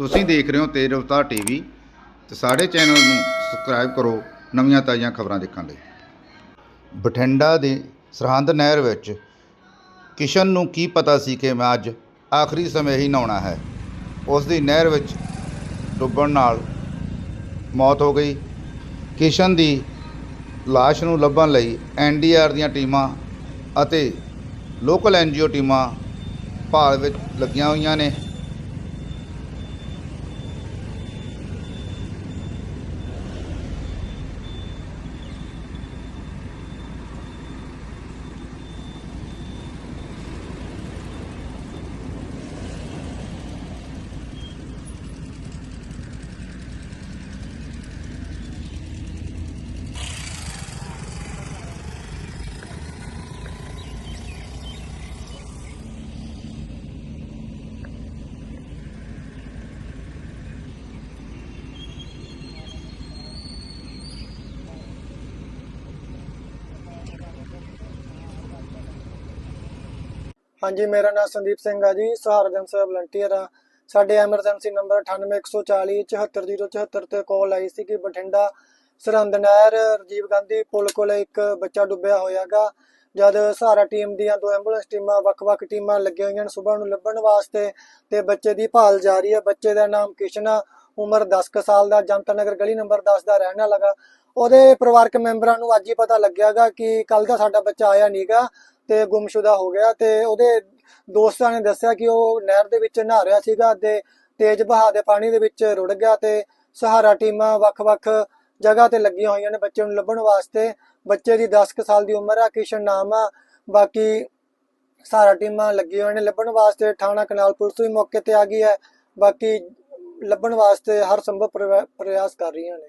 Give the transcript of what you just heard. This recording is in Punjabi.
ਤੁਸੀਂ ਦੇਖ ਰਹੇ ਹੋ ਤੇਜ਼ ਰਫ਼ਤਾਰ ਟੀਵੀ ਤੇ ਸਾਡੇ ਚੈਨਲ ਨੂੰ ਸਬਸਕ੍ਰਾਈਬ ਕਰੋ ਨਵੀਆਂ ਤਾਜ਼ੀਆਂ ਖਬਰਾਂ ਦੇਖਣ ਲਈ। ਬਠਿੰਡਾ ਦੇ ਸਰਹੰਦ ਨਹਿਰ ਵਿੱਚ ਕਿਸ਼ਨ ਨੂੰ ਕੀ ਪਤਾ ਸੀ ਕਿ ਮੈਂ ਅੱਜ ਆਖਰੀ ਸਮੇਂ ਹੀ ਨਹਾਉਣਾ ਹੈ। ਉਸ ਦੀ ਨਹਿਰ ਵਿੱਚ ਡੁੱਬਣ ਨਾਲ ਮੌਤ ਹੋ ਗਈ। ਕਿਸ਼ਨ ਦੀ ਲਾਸ਼ ਨੂੰ ਲੱਭਣ ਲਈ ਐਨਡੀਆਰ ਦੀਆਂ ਟੀਮਾਂ ਅਤੇ ਲੋਕਲ ਐਨਜੀਓ ਟੀਮਾਂ ਭਾਲ ਵਿੱਚ ਲੱਗੀਆਂ ਹੋਈਆਂ ਨੇ। ਹਾਂਜੀ, ਮੇਰਾ ਨਾਮ ਸੰਦੀਪ ਸਿੰਘ ਆ ਜੀ, ਸਹਾਰਾ ਏਜੰਸੀ ਵਲੰਟੀਅਰ ਆ। ਸਾਡੇ ਐਮਰਜੈਂਸੀ ਨੰਬਰ 98140 74074 ਤੇ ਕਾਲ ਆਈ ਸੀ ਕਿ ਬਠਿੰਡਾ ਸਰਹੰਦ ਨਹਿਰ, ਰਾਜੀਵ ਗਾਂਧੀ ਪੁਲ ਕੋਲ ਇੱਕ ਬੱਚਾ ਡੁੱਬਿਆ ਹੋਇਆਗਾ। ਜਦ ਸਹਾਰਾ ਟੀਮ ਦੀਆਂ ਦੋ ਐਂਬੂਲੈਂਸ ਟੀਮਾਂ, ਵੱਖ-ਵੱਖ ਟੀਮਾਂ ਲੱਗੀਆਂ ਹੋਈਆਂ ਨੇ ਸਵੇਰ ਨੂੰ ਲੱਭਣ ਵਾਸਤੇ ਤੇ ਬੱਚੇ ਦੀ ਭਾਲ ਜਾਰੀ ਹੈ ਬੱਚੇ ਦਾ ਨਾਮ ਕਿਸ਼ਨ ਆ, ਉਮਰ 10 ਸਾਲ ਦਾ ਜਨਤਾ ਨਗਰ ਗਲੀ ਨੰਬਰ 10 ਦਾ ਰਹਿਣ ਵਾਲਾ ਗਾ। ਉਹਦੇ ਪਰਿਵਾਰਕ ਮੈਂਬਰਾਂ ਨੂੰ ਅੱਜ ਹੀ ਪਤਾ ਲੱਗਿਆਗਾ ਕਿ ਕੱਲ ਦਾ ਸਾਡਾ ਬੱਚਾ ਆਇਆ ਨਹੀਂਗਾ ਤੇ ਗੁੰਮਸ਼ੁਦਾ ਹੋ ਗਿਆ ਤੇ ਉਹਦੇ ਦੋਸਤਾਂ ਨੇ ਦੱਸਿਆ ਕਿ ਉਹ ਨਹਿਰ ਦੇ ਵਿੱਚ ਨਹਾ ਰਿਹਾ ਸੀਗਾ ਤੇ ਤੇਜ਼ ਵਹਾਅ ਦੇ ਪਾਣੀ ਦੇ ਵਿੱਚ ਰੁੜ ਗਿਆ ਤੇ ਸਹਾਰਾ ਟੀਮਾਂ ਵੱਖ-ਵੱਖ ਜਗ੍ਹਾ ਤੇ ਲੱਗੀਆਂ ਹੋਈਆਂ ਨੇ ਬੱਚੇ ਨੂੰ ਲੱਭਣ ਵਾਸਤੇ। ਬੱਚੇ ਦੀ 10 ਕੁ ਸਾਲ ਦੀ ਉਮਰ ਆ, ਕਿਸ਼ਨ ਨਾਮ ਆ, ਬਾਕੀ ਸਹਾਰਾ ਟੀਮਾਂ ਲੱਗੀਆਂ ਹੋਈਆਂ ਨੇ ਲੱਭਣ ਵਾਸਤੇ। ਥਾਣਾ ਕਨਾਲ ਪੁਲਿਸ ਵੀ ਮੌਕੇ ਤੇ ਆ ਗਈ ਹੈ, ਬਾਕੀ ਲੱਭਣ ਵਾਸਤੇ ਹਰ ਸੰਭਵ ਪ੍ਰਯਾਸ ਕਰ ਰਹੀਆਂ ਨੇ।